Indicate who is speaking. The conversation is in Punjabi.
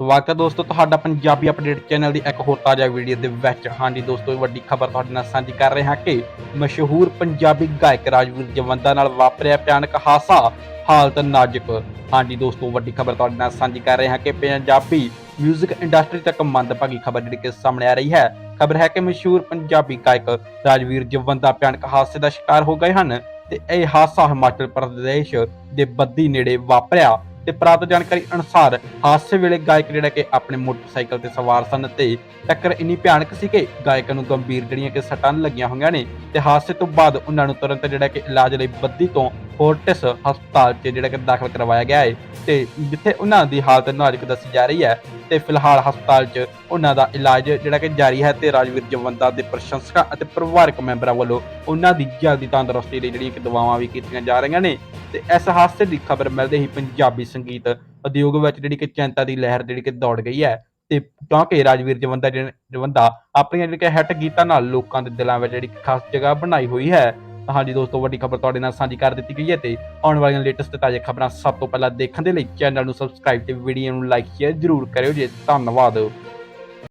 Speaker 1: ਸਵਾਗਤ ਹੈ ਦੋਸਤੋ ਤੁਹਾਡਾ ਪੰਜਾਬੀ ਅਪਡੇਟ ਚੈਨਲ ਦੀ ਇੱਕ ਹੋਰ ਤਾਜ਼ਾ ਵੀਡੀਓ ਦੇ ਵਿੱਚ। ਹਾਂਜੀ ਦੋਸਤੋ, ਇਹ ਵੱਡੀ ਖਬਰ ਤੁਹਾਡੇ ਨਾਲ ਸਾਂਝੀ ਕਰ ਰਹੇ ਹਾਂ ਕਿ ਮਸ਼ਹੂਰ ਪੰਜਾਬੀ ਗਾਇਕ ਰਾਜਵੀਰ ਜਵੰਦਾ ਨਾਲ ਵਾਪਰਿਆ ਭਿਆਨਕ ਹਾਦਸਾ ਹਾਲਤ ਨਾਜ਼ੁਕ। ਹਾਂਜੀ ਦੋਸਤੋ, ਵੱਡੀ ਖਬਰ ਤੁਹਾਡੇ ਨਾਲ ਸਾਂਝੀ ਕਰ ਰਹੇ ਹਾਂ ਕਿ ਪੰਜਾਬੀ 뮤직 ਇੰਡਸਟਰੀ ਤੱਕ ਮੰਦਭਾਗੀ ਖਬਰ ਜਿਹੜੀ ਕਿ ਸਾਹਮਣੇ ਆ ਰਹੀ ਹੈ। ਖਬਰ ਹੈ ਕਿ ਮਸ਼ਹੂਰ ਪੰਜਾਬੀ ਗਾਇਕ ਰਾਜਵੀਰ ਜਵੰਦਾ ਭਿਆਨਕ ਹਾਦਸੇ ਦਾ ਸ਼ਿਕਾਰ ਹੋ ਗਏ ਹਨ ਤੇ ਇਹ ਹਾਦਸਾ ਹਿਮਾਚਲ ਪ੍ਰਦੇਸ਼ ਦੇ ਬੱਦੀ ਨੇੜੇ ਵਾਪਰਿਆ। ਤੇ ਪ੍ਰਾਪਤ ਜਾਣਕਾਰੀ ਅਨੁਸਾਰ ਹਾਦਸੇ ਵੇਲੇ ਗਾਇਕ ਜਿਹੜਾ ਕਿ ਆਪਣੇ ਮੋਟਰਸਾਈਕਲ ਤੇ ਸਵਾਰ ਸਨ ਤੇ ਟੱਕਰ ਇੰਨੀ ਭਿਆਨਕ ਸੀ ਕਿ ਗਾਇਕ ਨੂੰ ਗੰਭੀਰ ਜਿਹੜੀਆਂ ਕਿ ਸੱਟਾਂ ਲੱਗੀਆਂ ਹੋਈਆਂ ਨੇ ਤੇ ਹਾਦਸੇ ਤੋਂ ਬਾਅਦ ਉਹਨਾਂ ਨੂੰ ਤੁਰੰਤ ਜਿਹੜਾ ਕਿ ਇਲਾਜ ਲਈ ਬੱਦੀ ਤੋਂ ਫੋਰਟਿਸ ਹਸਪਤਾਲ 'ਚ ਜਿਹੜਾ ਕਿ ਦਾਖਲ ਕਰਵਾਇਆ ਗਿਆ ਹੈ ਤੇ ਜਿੱਥੇ ਉਹਨਾਂ ਦੀ ਹਾਲਤ ਨਾਜ਼ੁਕ ਦੱਸੀ ਜਾ ਰਹੀ ਹੈ ਤੇ ਫਿਲਹਾਲ ਹਸਪਤਾਲ 'ਚ ਉਹਨਾਂ ਦਾ ਇਲਾਜ ਜਿਹੜਾ ਕਿ ਜਾਰੀ ਹੈ ਤੇ ਰਾਜਵੀਰ ਜਵੰਦਾ ਦੇ ਪ੍ਰਸ਼ੰਸਕਾਂ ਅਤੇ ਪਰਿਵਾਰਕ ਮੈਂਬਰਾਂ ਵੱਲੋਂ ਉਹਨਾਂ ਦੀ ਜਲਦੀ ਤੰਦਰੁਸਤੀ ਲਈ ਜਿਹੜੀਆਂ ਕਿ ਦੁਆਵਾਂ ਵੀ ਕੀਤੀਆਂ ਜਾ ਰਹੀਆਂ ਨੇ। ਤੇ ਇਸ ਹਾਦਸੇ ਦੀ ਖਬਰ ਮਿਲਦੇ ਹੀ ਪੰਜਾਬੀ ਸੰਗੀਤ ਉਦਯੋਗ ਵਿੱਚ ਜਿਹੜੀ ਕਿ ਚਿੰਤਾ ਦੀ ਲਹਿਰ ਜਿਹੜੀ ਕਿ ਦੌੜ ਗਈ ਹੈ ਤੇ ਕਿਉਂਕਿ ਰਾਜਵੀਰ ਜਵੰਦਾ ਜਵੰਦਾ ਆਪਣੀਆਂ ਜਿਹੜੀ ਕਿ ਹਿੱਟ ਗੀਤਾਂ ਨਾਲ ਲੋਕਾਂ ਦੇ ਦਿਲਾਂ ਵਿੱਚ ਜਿਹੜੀ ਖਾਸ ਜਗ੍ਹਾ ਬਣਾਈ ਹੋਈ ਹੈ। ਤਾਂ ਹਾਂਜੀ ਦੋਸਤੋ, ਵੱਡੀ ਖਬਰ ਤੁਹਾਡੇ ਨਾਲ ਸਾਂਝੀ ਕਰ ਦਿੱਤੀ ਗਈ ਹੈ ਤੇ ਆਉਣ ਵਾਲੀਆਂ ਲੇਟੈਸਟ ਤਾਜ਼ਾ ਖਬਰਾਂ ਸਭ ਤੋਂ ਪਹਿਲਾਂ ਦੇਖਣ ਦੇ ਲਈ ਚੈਨਲ ਨੂੰ ਸਬਸਕ੍ਰਾਈਬ ਤੇ ਵੀਡੀਓ ਨੂੰ ਲਾਈਕ ਸ਼ੇਅਰ ਜ਼ਰੂਰ ਕਰਿਓ ਜੀ। ਧੰਨਵਾਦ।